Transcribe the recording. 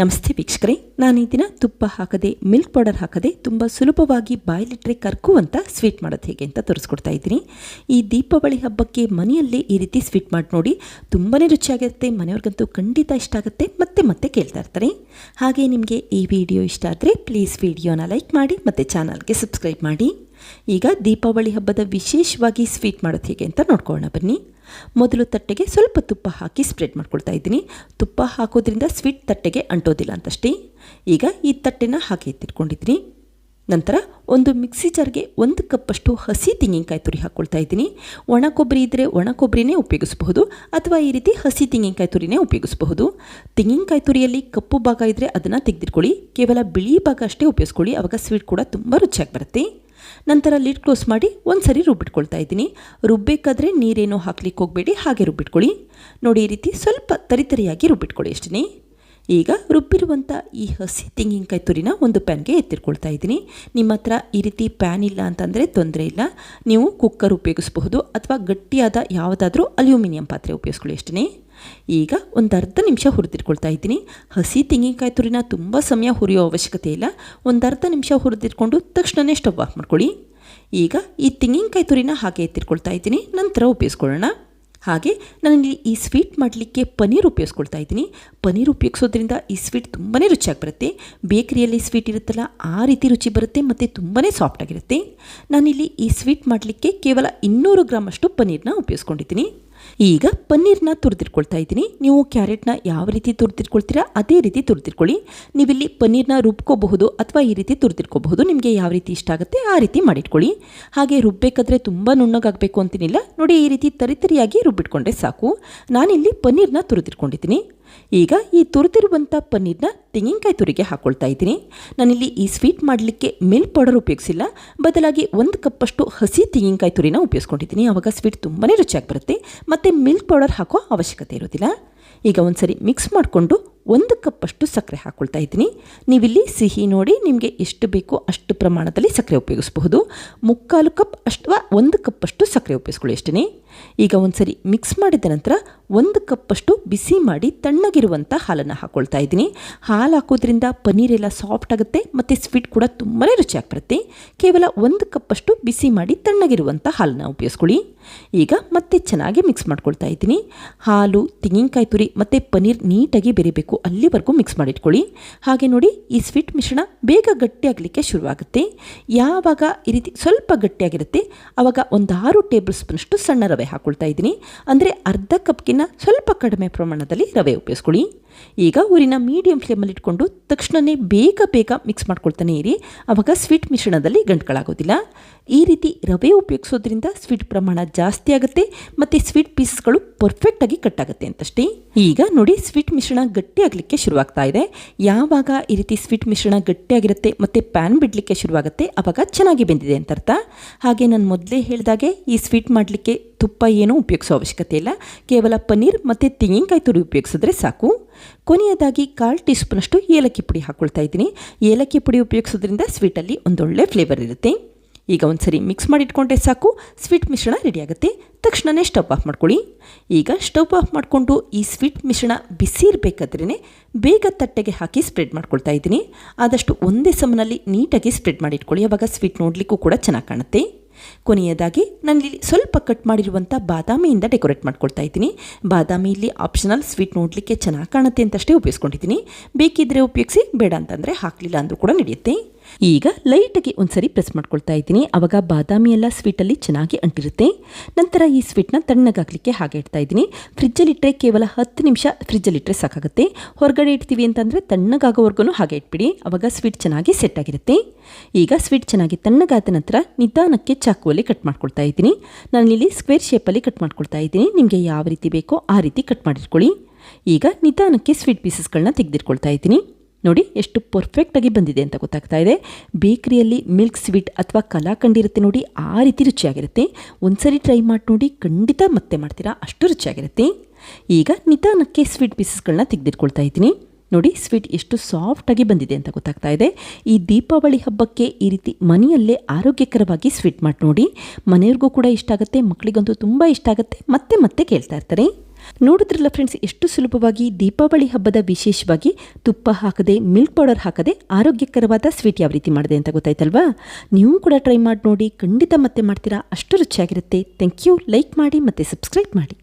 ನಮಸ್ತೆ ವೀಕ್ಷಕರೇ, ನಾನು ಈ ದಿನ ತುಪ್ಪ ಹಾಕದೆ ಮಿಲ್ಕ್ ಪೌಡರ್ ಹಾಕದೆ ತುಂಬ ಸುಲಭವಾಗಿ ಬಾಯಲ್ಲಿಟ್ಟರೆ ಕರ್ಕುವಂತ ಸ್ವೀಟ್ ಮಾಡೋದು ಹೇಗೆ ಅಂತ ತೋರಿಸ್ಕೊಡ್ತಾ ಇದ್ದೀನಿ. ಈ ದೀಪಾವಳಿ ಹಬ್ಬಕ್ಕೆ ಮನೆಯಲ್ಲೇ ಈ ರೀತಿ ಸ್ವೀಟ್ ಮಾಡಿ ನೋಡಿ ತುಂಬಾ ರುಚಿಯಾಗಿರುತ್ತೆ, ಮನೆಯವ್ರಿಗಂತೂ ಖಂಡಿತ ಇಷ್ಟ ಆಗುತ್ತೆ, ಮತ್ತೆ ಮತ್ತೆ ಕೇಳ್ತಾ ಇರ್ತಾರೆ. ಹಾಗೆ ನಿಮಗೆ ಈ ವಿಡಿಯೋ ಇಷ್ಟ ಆದರೆ ಪ್ಲೀಸ್ ವಿಡಿಯೋನ ಲೈಕ್ ಮಾಡಿ, ಮತ್ತು ಚಾನಲ್ಗೆ ಸಬ್ಸ್ಕ್ರೈಬ್ ಮಾಡಿ. ಈಗ ದೀಪಾವಳಿ ಹಬ್ಬದ ವಿಶೇಷವಾಗಿ ಸ್ವೀಟ್ ಮಾಡೋದು ಹೇಗೆ ಅಂತ ನೋಡ್ಕೊಳ್ಳೋಣ ಬನ್ನಿ. ಮೊದಲು ತಟ್ಟೆಗೆ ಸ್ವಲ್ಪ ತುಪ್ಪ ಹಾಕಿ ಸ್ಪ್ರೆಡ್ ಮಾಡ್ಕೊಳ್ತಾ ಇದ್ದೀನಿ. ತುಪ್ಪ ಹಾಕೋದ್ರಿಂದ ಸ್ವೀಟ್ ತಟ್ಟೆಗೆ ಅಂಟೋದಿಲ್ಲ ಅಂತಷ್ಟೇ. ಈಗ ಈ ತಟ್ಟೆನ ಹಾಕಿ ಎತ್ತಿಟ್ಕೊಂಡಿದ್ದೀನಿ. ನಂತರ ಒಂದು ಮಿಕ್ಸಿ ಜಾರ್ಗೆ ಒಂದು ಕಪ್ಪಷ್ಟು ಹಸಿ ತೆಂಗಿನಕಾಯಿ ತುರಿ ಹಾಕ್ಕೊಳ್ತಾ ಇದ್ದೀನಿ. ಒಣ ಕೊಬ್ಬರಿ ಇದ್ದರೆ ಒಣ ಕೊಬ್ಬರಿನೇ ಉಪಯೋಗಿಸಬಹುದು, ಅಥವಾ ಈ ರೀತಿ ಹಸಿ ತೆಂಗಿನಕಾಯಿ ತುರಿನೇ ಉಪಯೋಗಿಸಬಹುದು. ತೆಂಗಿನಕಾಯಿ ತುರಿಯಲ್ಲಿ ಕಪ್ಪು ಭಾಗ ಇದ್ದರೆ ಅದನ್ನು ತೆಗೆದಿಟ್ಕೊಳ್ಳಿ, ಕೇವಲ ಬಿಳಿ ಭಾಗ ಅಷ್ಟೇ ಉಪಯೋಗಿಸ್ಕೊಳ್ಳಿ ಆವಾಗ ಸ್ವೀಟ್ ಕೂಡ ತುಂಬ ರುಚಿಯಾಗಿ ಬರುತ್ತೆ. ನಂತರ ಲಿಡ್ ಕ್ಲೋಸ್ ಮಾಡಿ ಒಂದು ಸರಿ ರುಬ್ಬಿಟ್ಕೊಳ್ತಾ ಇದ್ದೀನಿ. ರುಬ್ಬೇಕಾದ್ರೆ ನೀರೇನು ಹಾಕ್ಲಿಕ್ಕೆ ಹೋಗಬೇಡಿ, ಹಾಗೆ ರುಬ್ಬಿಟ್ಕೊಳ್ಳಿ. ನೋಡಿ, ಈ ರೀತಿ ಸ್ವಲ್ಪ ತರಿತರಿಯಾಗಿ ರುಬ್ಬಿಟ್ಕೊಳ್ಳಿ ಅಷ್ಟೇ ಈಗ ರುಬ್ಬಿರುವಂಥ ಈ ಹಸಿ ತೆಂಗಿನಕಾಯಿ ತುರಿನ ಒಂದು ಪ್ಯಾನ್ಗೆ ಎತ್ತಿಟ್ಕೊಳ್ತಾ ಇದ್ದೀನಿ. ನಿಮ್ಮ ಹತ್ರ ಈ ರೀತಿ ಪ್ಯಾನ್ ಇಲ್ಲ ಅಂತಂದರೆ ತೊಂದರೆ ಇಲ್ಲ. ನೀವು ಕುಕ್ಕರ್ ಉಪಯೋಗಿಸಬಹುದು ಅಥವಾ ಗಟ್ಟಿಯಾದ ಯಾವುದಾದ್ರೂ ಅಲ್ಯೂಮಿನಿಯಂ ಪಾತ್ರೆ ಉಪಯೋಗಿಸ್ಕೊಳ್ಳಿ ಅಷ್ಟೇ ಈಗ ಒಂದು ಅರ್ಧ ನಿಮಿಷ ಹುರಿದಿಟ್ಕೊಳ್ತಾ ಇದ್ದೀನಿ. ಹಸಿ ತೆಂಗಿನಕಾಯಿ ತುರಿನ ತುಂಬ ಸಮಯ ಹುರಿಯೋ ಅವಶ್ಯಕತೆ ಇಲ್ಲ. ಒಂದು ಅರ್ಧ ನಿಮಿಷ ಹುರಿದಿಟ್ಕೊಂಡು ತಕ್ಷಣವೇ ಸ್ಟವ್ ಆಫ್ ಮಾಡ್ಕೊಳ್ಳಿ. ಈಗ ಈ ತೆಂಗಿನಕಾಯಿ ತುರಿನ ಹಾಗೆ ಎತ್ತಿಟ್ಕೊಳ್ತಾ ಇದ್ದೀನಿ. ನಂತರ ಉಪಯೋಗಿಸ್ಕೊಳ್ಳೋಣ. ಹಾಗೆ ನಾನಿಲ್ಲಿ ಈ ಸ್ವೀಟ್ ಮಾಡಲಿಕ್ಕೆ ಪನ್ನೀರ್ ಉಪಯೋಗಿಸ್ಕೊಳ್ತಾ ಇದ್ದೀನಿ. ಪನ್ನೀರ್ ಉಪಯೋಗಿಸೋದ್ರಿಂದ ಈ ಸ್ವೀಟ್ ತುಂಬಾ ರುಚಿಯಾಗಿ ಬರುತ್ತೆ. ಬೇಕರಿಯಲ್ಲಿ ಸ್ವೀಟ್ ಇರುತ್ತಲ್ಲ, ಆ ರೀತಿ ರುಚಿ ಬರುತ್ತೆ ಮತ್ತು ತುಂಬಾ ಸಾಫ್ಟಾಗಿರುತ್ತೆ ನಾನಿಲ್ಲಿ ಈ ಸ್ವೀಟ್ ಮಾಡಲಿಕ್ಕೆ ಕೇವಲ ಇನ್ನೂರು ಗ್ರಾಮಷ್ಟು ಪನ್ನೀರ್ನ ಉಪಯೋಗಿಸ್ಕೊಂಡಿದ್ದೀನಿ. ಈಗ ಪನ್ನೀರ್ನ ತುರಿದಿಟ್ಕೊಳ್ತಾ ಇದ್ದೀನಿ. ನೀವು ಕ್ಯಾರೆಟ್ನ ಯಾವ ರೀತಿ ತುರಿದಿಟ್ಕೊಳ್ತೀರಾ ಅದೇ ರೀತಿ ತುರಿದಿಟ್ಕೊಳ್ಳಿ. ನೀವಿಲ್ಲಿ ಪನ್ನೀರ್ನ ರುಬ್ಕೋಬಹುದು ಅಥವಾ ಈ ರೀತಿ ತುರಿದಿಟ್ಕೋಬಹುದು. ನಿಮಗೆ ಯಾವ ರೀತಿ ಇಷ್ಟ ಆಗುತ್ತೆ ಆ ರೀತಿ ಮಾಡಿಟ್ಕೊಳ್ಳಿ. ಹಾಗೆ ರುಬ್ಬೇಕಾದ್ರೆ ತುಂಬ ನುಣ್ಣಗಾಗಬೇಕು ಅಂತೀನಿಲ್ಲ. ನೋಡಿ ಈ ರೀತಿ ತರಿತರಿಯಾಗಿ ರುಬ್ಬಿಟ್ಕೊಂಡ್ರೆ ಸಾಕು. ನಾನಿಲ್ಲಿ ಪನ್ನೀರ್ನ ತುರಿದಿಟ್ಕೊಂಡಿದ್ದೀನಿ. ಈಗ ಈ ತುರಿದಿರುವಂಥ ಪನ್ನೀರ್ನ ತೆಂಗಿನಕಾಯಿ ತುರಿಗೆ ಹಾಕ್ಕೊಳ್ತಾ ಇದ್ದೀನಿ. ನಾನಿಲ್ಲಿ ಈ ಸ್ವೀಟ್ ಮಾಡಲಿಕ್ಕೆ ಮಿಲ್ಕ್ ಪೌಡರ್ ಉಪಯೋಗಿಸಿಲ್ಲ. ಬದಲಾಗಿ ಒಂದು ಕಪ್ಪಷ್ಟು ಹಸಿ ತೆಂಗಿನಕಾಯಿ ತುರಿನ ಉಪಯೋಗಿಸ್ಕೊಂಡಿದ್ದೀನಿ. ಆವಾಗ ಸ್ವೀಟ್ ತುಂಬಾ ರುಚಿಯಾಗಿ ಬರುತ್ತೆ. ಮತ್ತು ಮಿಲ್ಕ್ ಪೌಡರ್ ಹಾಕೋ ಅವಶ್ಯಕತೆ ಇರೋದಿಲ್ಲ. ಈಗ ಒಂದು ಸರಿ ಮಿಕ್ಸ್ ಮಾಡಿಕೊಂಡು ಒಂದು ಕಪ್ಪಷ್ಟು ಸಕ್ಕರೆ ಹಾಕ್ಕೊಳ್ತಾ ಇದ್ದೀನಿ. ನೀವಿಲ್ಲಿ ಸಿಹಿ ನೋಡಿ ನಿಮಗೆ ಎಷ್ಟು ಬೇಕೋ ಅಷ್ಟು ಪ್ರಮಾಣದಲ್ಲಿ ಸಕ್ಕರೆ ಉಪಯೋಗಿಸಬಹುದು. ಮುಕ್ಕಾಲು ಕಪ್ ಅಥವಾ ಒಂದು ಕಪ್ಪಷ್ಟು ಸಕ್ಕರೆ ಉಪಯೋಗಿಸ್ಕೊಳ್ಳಿ ಅಷ್ಟೇ ಈಗ ಒಂದು ಸರಿ ಮಿಕ್ಸ್ ಮಾಡಿದ ನಂತರ ಒಂದು ಕಪ್ಪಷ್ಟು ಬಿಸಿ ಮಾಡಿ ತಣ್ಣಗಿರುವಂಥ ಹಾಲನ್ನು ಹಾಕ್ಕೊಳ್ತಾ ಇದ್ದೀನಿ. ಹಾಲು ಹಾಕೋದ್ರಿಂದ ಪನ್ನೀರ್ ಎಲ್ಲ ಸಾಫ್ಟ್ ಆಗುತ್ತೆ ಮತ್ತು ಸ್ವೀಟ್ ಕೂಡ ತುಂಬಾ ರುಚಿಯಾಗಿ ಬರುತ್ತೆ ಕೇವಲ ಒಂದು ಕಪ್ಪಷ್ಟು ಬಿಸಿ ಮಾಡಿ ತಣ್ಣಗಿರುವಂಥ ಹಾಲನ್ನು ಉಪಯೋಗಿಸ್ಕೊಳ್ಳಿ. ಈಗ ಮತ್ತೆ ಚೆನ್ನಾಗಿ ಮಿಕ್ಸ್ ಮಾಡ್ಕೊಳ್ತಾ ಇದ್ದೀನಿ. ಹಾಲು, ತೆಂಗಿನಕಾಯಿ ತುರಿ ಮತ್ತು ಪನ್ನೀರ್ ನೀಟಾಗಿ ಬೆರಿಬೇಕು. ಅಲ್ಲಿವರೆಗೂ ಮಿಕ್ಸ್ ಮಾಡಿಟ್ಕೊಳ್ಳಿ. ಹಾಗೆ ನೋಡಿ ಈ ಸ್ವೀಟ್ ಮಿಶ್ರಣ ಬೇಗ ಗಟ್ಟಿಯಾಗಲಿಕ್ಕೆ ಶುರುವಾಗುತ್ತೆ. ಯಾವಾಗ ಈ ರೀತಿ ಸ್ವಲ್ಪ ಗಟ್ಟಿಯಾಗಿರುತ್ತೆ ಆವಾಗ ಒಂದು ಆರು ಟೇಬಲ್ ಸ್ಪೂನಷ್ಟು ಸಣ್ಣ ರವೆ ಹಾಕ್ಕೊಳ್ತಾ ಇದ್ದೀನಿ. ಅಂದರೆ ಅರ್ಧ ಸ್ವಲ್ಪ ಕಡಿಮೆ ಪ್ರಮಾಣದಲ್ಲಿ ರವೆ ಉಪಯೋಗಿಸ್ಕೊಳ್ಳಿ ಈಗ ಊರಿನ ಮೀಡಿಯಂ ಫ್ಲೇಮಲ್ಲಿ ಇಟ್ಕೊಂಡು ತಕ್ಷಣವೇ ಬೇಗ ಬೇಗ ಮಿಕ್ಸ್ ಮಾಡ್ಕೊಳ್ತಾನೆ ಇರಿ. ಆವಾಗ ಸ್ವೀಟ್ ಮಿಶ್ರಣದಲ್ಲಿ ಗಂಟುಗಳಾಗೋದಿಲ್ಲ. ಈ ರೀತಿ ರವೆ ಉಪಯೋಗಿಸೋದ್ರಿಂದ ಸ್ವೀಟ್ ಪ್ರಮಾಣ ಜಾಸ್ತಿ ಆಗುತ್ತೆ ಮತ್ತು ಸ್ವೀಟ್ ಪೀಸಸ್ಗಳು ಪರ್ಫೆಕ್ಟಾಗಿ ಕಟ್ಟಾಗುತ್ತೆ ಅಂತಷ್ಟೇ. ಈಗ ನೋಡಿ ಸ್ವೀಟ್ ಮಿಶ್ರಣ ಗಟ್ಟಿಯಾಗಲಿಕ್ಕೆ ಶುರುವಾಗ್ತಾ ಇದೆ. ಯಾವಾಗ ಈ ರೀತಿ ಸ್ವೀಟ್ ಮಿಶ್ರಣ ಗಟ್ಟಿಯಾಗಿರುತ್ತೆ ಮತ್ತು ಪ್ಯಾನ್ ಬಿಡಲಿಕ್ಕೆ ಶುರುವಾಗುತ್ತೆ ಆವಾಗ ಚೆನ್ನಾಗಿ ಬೆಂದಿದೆ ಅಂತ ಅರ್ಥ ಹಾಗೆ ನಾನು ಮೊದಲೇ ಹೇಳಿದಾಗೆ ಈ ಸ್ವೀಟ್ ಮಾಡಲಿಕ್ಕೆ ತುಪ್ಪ ಏನೂ ಉಪಯೋಗಿಸೋ ಅವಶ್ಯಕತೆ ಇಲ್ಲ. ಕೇವಲ ಪನ್ನೀರ್ ಮತ್ತು ತೆಂಗಿನಕಾಯಿ ತುರಿ ಉಪಯೋಗಿಸಿದ್ರೆ ಸಾಕು. ಕೊನೆಯದಾಗಿ ಕಾಲು ಟೀ ಸ್ಪೂನಷ್ಟು ಏಲಕ್ಕಿ ಪುಡಿ ಹಾಕ್ಕೊಳ್ತಾ ಇದ್ದೀನಿ. ಏಲಕ್ಕಿ ಪುಡಿ ಉಪಯೋಗಿಸೋದ್ರಿಂದ ಸ್ವೀಟಲ್ಲಿ ಒಂದೊಳ್ಳೆ ಫ್ಲೇವರ್ ಇರುತ್ತೆ. ಈಗ ಒಂದು ಸರಿ ಮಿಕ್ಸ್ ಮಾಡಿಟ್ಕೊಂಡ್ರೆ ಸಾಕು. ಸ್ವೀಟ್ ಮಿಶ್ರಣ ರೆಡಿಯಾಗುತ್ತೆ ತಕ್ಷಣವೇ ಸ್ಟವ್ ಆಫ್ ಮಾಡ್ಕೊಳ್ಳಿ. ಈಗ ಸ್ಟವ್ ಆಫ್ ಮಾಡಿಕೊಂಡು ಈ ಸ್ವೀಟ್ ಮಿಶ್ರಣ ಬಿಸಿ ಇರಬೇಕಾದ್ರೇ ಬೇಗ ತಟ್ಟೆಗೆ ಹಾಕಿ ಸ್ಪ್ರೆಡ್ ಮಾಡ್ಕೊಳ್ತಾ ಇದ್ದೀನಿ. ಆದಷ್ಟು ಒಂದೇ ಸಮನಲ್ಲಿ ನೀಟಾಗಿ ಸ್ಪ್ರೆಡ್ ಮಾಡಿಟ್ಕೊಳ್ಳಿ. ಆವಾಗ ಸ್ವೀಟ್ ನೋಡಲಿಕ್ಕೂ ಕೂಡ ಚೆನ್ನಾಗಿ ಕಾಣುತ್ತೆ. ಕೊನೆಯದಾಗಿ ನಾನಿಲ್ಲಿ ಸ್ವಲ್ಪ ಕಟ್ ಮಾಡಿರುವಂಥ ಬಾದಾಮಿಯಿಂದ ಡೆಕೋರೇಟ್ ಮಾಡ್ಕೊಳ್ತಾ ಇದ್ದೀನಿ. ಬಾದಾಮಿ ಇಲ್ಲಿ ಆಪ್ಷನಲ್ ಸ್ವೀಟ್ ನೋಡಲಿಕ್ಕೆ ಚೆನ್ನಾಗಿ ಕಾಣುತ್ತೆ ಅಂತಷ್ಟೇ ಉಪಯೋಗಿಸ್ಕೊಂಡಿದ್ದೀನಿ. ಬೇಕಿದ್ದರೆ ಉಪಯೋಗಿಸಿ, ಬೇಡ ಅಂತಂದರೆ ಹಾಕಲಿಲ್ಲ ಅಂದರೂ ಕೂಡ ನಡೆಯುತ್ತೆ. ಈಗ ಲೈಟಾಗಿ ಒಂದ್ಸರಿ ಪ್ರೆಸ್ ಮಾಡ್ಕೊಳ್ತಾ ಇದ್ದೀನಿ. ಆವಾಗ ಬಾದಾಮಿ ಎಲ್ಲ ಸ್ವೀಟಲ್ಲಿ ಚೆನ್ನಾಗಿ ಅಂಟಿರುತ್ತೆ. ನಂತರ ಈ ಸ್ವೀಟ್ನ ತಣ್ಣಗಾಗಲಿಕ್ಕೆ ಹಾಗೆ ಇಡ್ತಾ ಇದ್ದೀನಿ. ಫ್ರಿಜ್ಜಲ್ಲಿಟ್ಟರೆ ಕೇವಲ ಹತ್ತು ನಿಮಿಷ ಫ್ರಿಜ್ಜಲ್ಲಿಟ್ಟರೆ ಸಾಕಾಗುತ್ತೆ. ಹೊರಗಡೆ ಇಡ್ತೀವಿ ಅಂತಂದರೆ ತಣ್ಣಗಾಗೋವರೆಗೂ ಹಾಗೆ ಇಟ್ಬಿಡಿ. ಆವಾಗ ಸ್ವೀಟ್ ಚೆನ್ನಾಗಿ ಸೆಟ್ ಆಗಿರುತ್ತೆ. ಈಗ ಸ್ವೀಟ್ ಚೆನ್ನಾಗಿ ತಣ್ಣಗಾದ ನಂತರ ನಿಧಾನಕ್ಕೆ ಚಾಕುವಲ್ಲಿ ಕಟ್ ಮಾಡ್ಕೊಳ್ತಾ ಇದ್ದೀನಿ. ನಾನಿಲ್ಲಿ ಸ್ಕ್ವೇರ್ ಶೇಪಲ್ಲಿ ಕಟ್ ಮಾಡ್ಕೊಳ್ತಾ ಇದ್ದೀನಿ. ನಿಮಗೆ ಯಾವ ರೀತಿ ಬೇಕೋ ಆ ರೀತಿ ಕಟ್ ಮಾಡಿಟ್ಕೊಳ್ಳಿ. ಈಗ ನಿಧಾನಕ್ಕೆ ಸ್ವೀಟ್ ಪೀಸಸ್ಗಳನ್ನ ತೆಗೆದಿಟ್ಕೊಳ್ತಾ ಇದ್ದೀನಿ. ನೋಡಿ ಎಷ್ಟು ಪರ್ಫೆಕ್ಟಾಗಿ ಬಂದಿದೆ ಅಂತ ಗೊತ್ತಾಗ್ತಾ ಇದೆ. ಬೇಕ್ರಿಯಲ್ಲಿ ಮಿಲ್ಕ್ ಸ್ವೀಟ್ ಅಥವಾ ಕಲಾಕಂಡಿ ಇರುತ್ತೆ ನೋಡಿ, ಆ ರೀತಿ ರುಚಿಯಾಗಿರುತ್ತೆ. ಒಂದ್ಸರಿ ಟ್ರೈ ಮಾಡಿ ನೋಡಿ, ಖಂಡಿತ ಮತ್ತೆ ಮಾಡ್ತೀರಾ, ಅಷ್ಟು ರುಚಿಯಾಗಿರುತ್ತೆ. ಈಗ ನಿಧಾನಕ್ಕೆ ಸ್ವೀಟ್ ಪೀಸಸ್ಗಳನ್ನ ತೆಗೆದಿಟ್ಕೊಳ್ತಾ ಇದ್ದೀನಿ. ನೋಡಿ ಸ್ವೀಟ್ ಎಷ್ಟು ಸಾಫ್ಟಾಗಿ ಬಂದಿದೆ ಅಂತ ಗೊತ್ತಾಗ್ತಾ ಇದೆ. ಈ ದೀಪಾವಳಿ ಹಬ್ಬಕ್ಕೆ ಈ ರೀತಿ ಮನೆಯಲ್ಲೇ ಆರೋಗ್ಯಕರವಾಗಿ ಸ್ವೀಟ್ ಮಾಡಿ ನೋಡಿ. ಮನೆಯವ್ರಿಗೂ ಕೂಡ ಇಷ್ಟ ಆಗುತ್ತೆ ಮಕ್ಕಳಿಗಂತೂ ತುಂಬ ಇಷ್ಟ ಆಗುತ್ತೆ, ಮತ್ತೆ ಮತ್ತೆ ಕೇಳ್ತಾ ಇರ್ತಾರೆ. ನೋಡಿದ್ರಲ್ಲ ಫ್ರೆಂಡ್ಸ್ ಎಷ್ಟು ಸುಲಭವಾಗಿ ದೀಪಾವಳಿ ಹಬ್ಬದ ವಿಶೇಷವಾಗಿ ತುಪ್ಪ ಹಾಕದೆ ಮಿಲ್ಕ್ ಪೌಡರ್ ಹಾಕದೆ ಆರೋಗ್ಯಕರವಾದ ಸ್ವೀಟ್ ಯಾವ ರೀತಿ ಮಾಡಿದೆ ಅಂತ ಗೊತ್ತಾಯ್ತಲ್ವಾ? ನೀವು ಕೂಡ ಟ್ರೈ ಮಾಡಿ ನೋಡಿ, ಖಂಡಿತ ಮತ್ತೆ ಮಾಡ್ತೀರಾ. ಅಷ್ಟು ರುಚಿಯಾಗಿರುತ್ತೆ. ಥ್ಯಾಂಕ್ ಯು ಲೈಕ್ ಮಾಡಿ ಮತ್ತು ಸಬ್ಸ್ಕ್ರೈಬ್ ಮಾಡಿ.